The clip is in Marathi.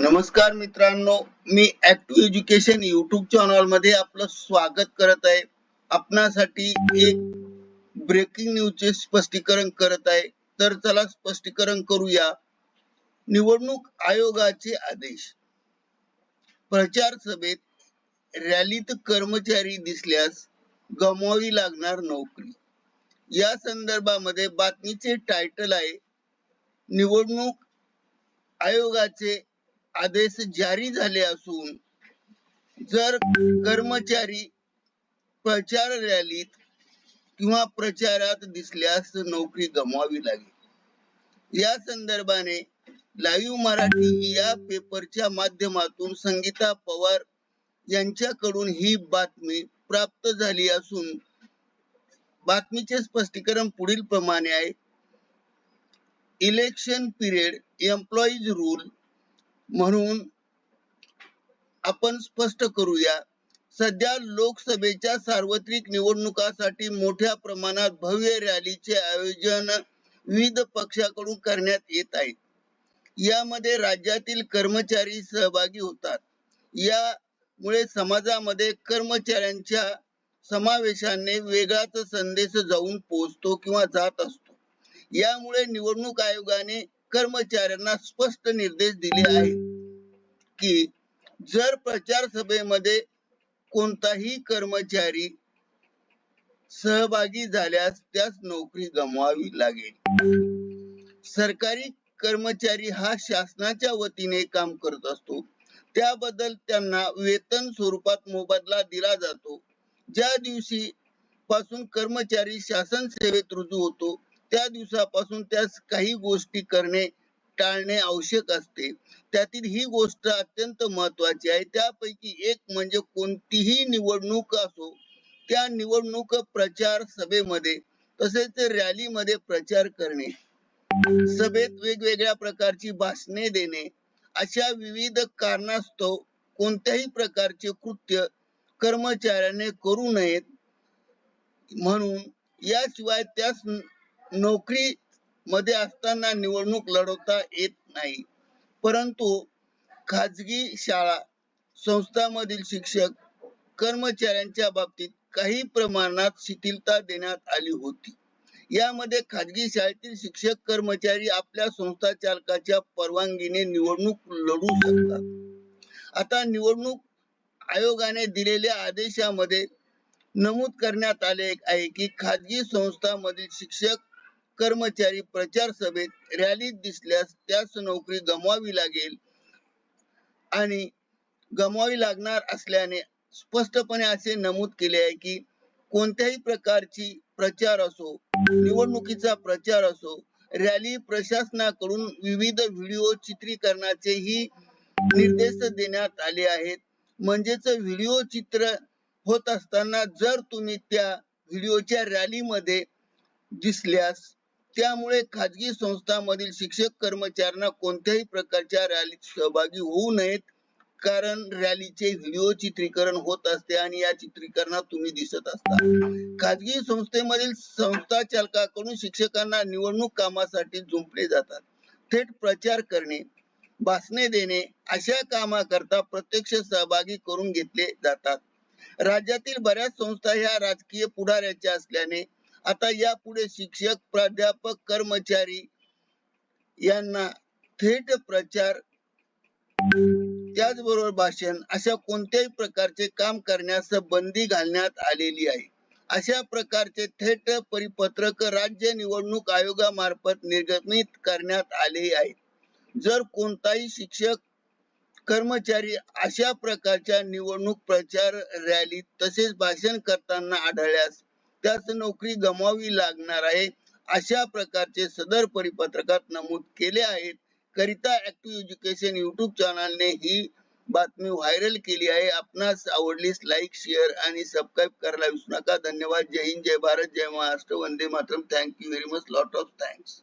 नमस्कार मित्रांनो मी ऍक्टिव्ह एज्युकेशन युट्यूब चॅनलमध्ये आपलं स्वागत करत आहे. आपणासाठी एक ब्रेकिंग न्यूजचे स्पष्टीकरण करत आहे. तर चला स्पष्टीकरण करूया. निवडणूक आयोगाचे आदेश. प्रचार सभेत रॅलीत कर्मचारी दिसल्यास गमवावी लागणार नोकरी. या संदर्भामध्ये बातमीचे टायटल आहे निवडणूक आयोगाचे आदेश जारी झाले असून जर कर्मचारी प्रचार रॅलीत किंवा प्रचारात दिसल्यास नोकरी गमवावी लागेल. या संदर्भाने लाईव्ह मराठी या पेपरच्या माध्यमातून संगीता पवार यांच्याकडून ही बातमी प्राप्त झाली असून बातमीचे स्पष्टीकरण पुढील प्रमाणे आहे. इलेक्शन पिरियड एम्प्लॉईज रूल म्हणून आपण स्पष्ट करूया सध्या लोकसभेच्या सार्वत्रिक निवडणुकासाठी मोठ्या प्रमाणात भव्य रॅलीचे आयोजन विविध पक्षाकडून करण्यात येत आहे. यामध्ये राज्यातील कर्मचारी सहभागी होतात. यामुळे समाजामध्ये कर्मचाऱ्यांच्या समावेशाने वेगळाच संदेश जाऊन पोहोचतो किंवा जात असतो. यामुळे निवडणूक आयोगाने कर्मचाऱ्यांना स्पष्ट निर्देश दिले आहेत की जर प्रचार सभेमध्ये कोणताही कर्मचारी सहभागी झाल्यास त्यास नोकरी गमवावी लागेल. सरकारी कर्मचारी हा शासनाच्या वतीने काम करत असतो. त्याबद्दल त्यांना वेतन स्वरूपात मोबदला दिला जातो. ज्या दिवशी पासून कर्मचारी शासन सेवेत रुजू होतो त्या दिवसापासून त्यास काही गोष्टी करणे टाळणे आवश्यक असते. त्यातील ही गोष्ट अत्यंत महत्वाची आहे. त्यापैकी एक म्हणजे कोणतीही निवडणूक असो त्या निवडणूक प्रचार सभेमध्ये तसेच रॅलीमध्ये प्रचार करणे सभेत वेगवेगळ्या प्रकारची भाषणे देणे अशा विविध कारणास्तव कोणत्याही प्रकारचे कृत्य कर्मचाऱ्याने करू नयेत म्हणून याशिवाय त्यास नोकरी मध्ये असताना निवडणूक लढवता येत नाही. परंतु खाजगी शाळा संस्थांमधील शिक्षक कर्मचाऱ्यांच्या बाबतीत काही प्रमाणात शिथिलता देण्यात आली होती. यामध्ये खाजगी शाळेतील शिक्षक कर्मचारी आपल्या संस्था चालकाच्या परवानगीने निवडणूक लढू शकतात. आता निवडणूक आयोगाने दिलेल्या आदेशामध्ये नमूद करण्यात आले आहे की खाजगी संस्थांमधील शिक्षक कर्मचारी प्रचार सभेत रॅलीत दिसल्यास त्यास नोकरी गमवावी लागेल. आणि गमवावी लागणार असल्याने स्पष्टपणे असे नमूद केले आहे की कोणत्याही प्रकारची प्रचार असो निवडणुकीचा प्रचार असो रॅली प्रशासनाकडून विविध व्हिडिओ चित्रीकरणाचेही निर्देश देण्यात आले आहेत. म्हणजेच व्हिडिओ चित्र होत असताना जर तुम्ही त्या व्हिडिओच्या रॅलीमध्ये दिसल्यास त्यामुळे खाजगी संस्थांमधील शिक्षक कर्मचाऱ्यांना कोणत्याही प्रकारच्या रॅलीत सहभागी होऊ नयेत कारण रॅलीचे व्हिडिओ चित्रीकरण होत असते आणि या चित्रीकरणात तुम्ही दिसत असता. खाजगी संस्थेमधील संस्था चालकाकडून शिक्षकांना निवडणूक कामासाठी जुंपले जातात. थेट प्रचार करणे भाषणे देणे अशा कामाकरता प्रत्यक्ष सहभागी करून घेतले जातात. राज्यातील बऱ्याच संस्था ह्या राजकीय पुढाऱ्याच्या असल्याने आता यापुढे शिक्षक प्राध्यापक कर्मचारी यांना थेट प्रचार त्याचबरोबर भाषण अशा कोणत्याही प्रकारचे काम करण्यास बंदी घालण्यात आलेली आहे. अशा प्रकारचे थेट परिपत्रक राज्य निवडणूक आयोगामार्फत निर्गमित करण्यात आले आहे जर कोणताही शिक्षक कर्मचारी अशा प्रकारच्या निवडणूक प्रचार रॅली तसेच भाषण करताना आढळल्यास त्यास नोकरी गमावी लागणार आहे. अशा प्रकारचे सदर परिपत्रकात नमूद केले आहेत. करिता ऍक्टिव्ह एज्युकेशन युट्यूब चॅनलने ही बातमी व्हायरल केली आहे. आपणास आवडलीस लाईक शेअर आणि सबस्क्राईब करायला विसरू नका. धन्यवाद. जय हिंद. जय भारत. जय Maharashtra. Vande Mataram. Thank you very much lot of thanks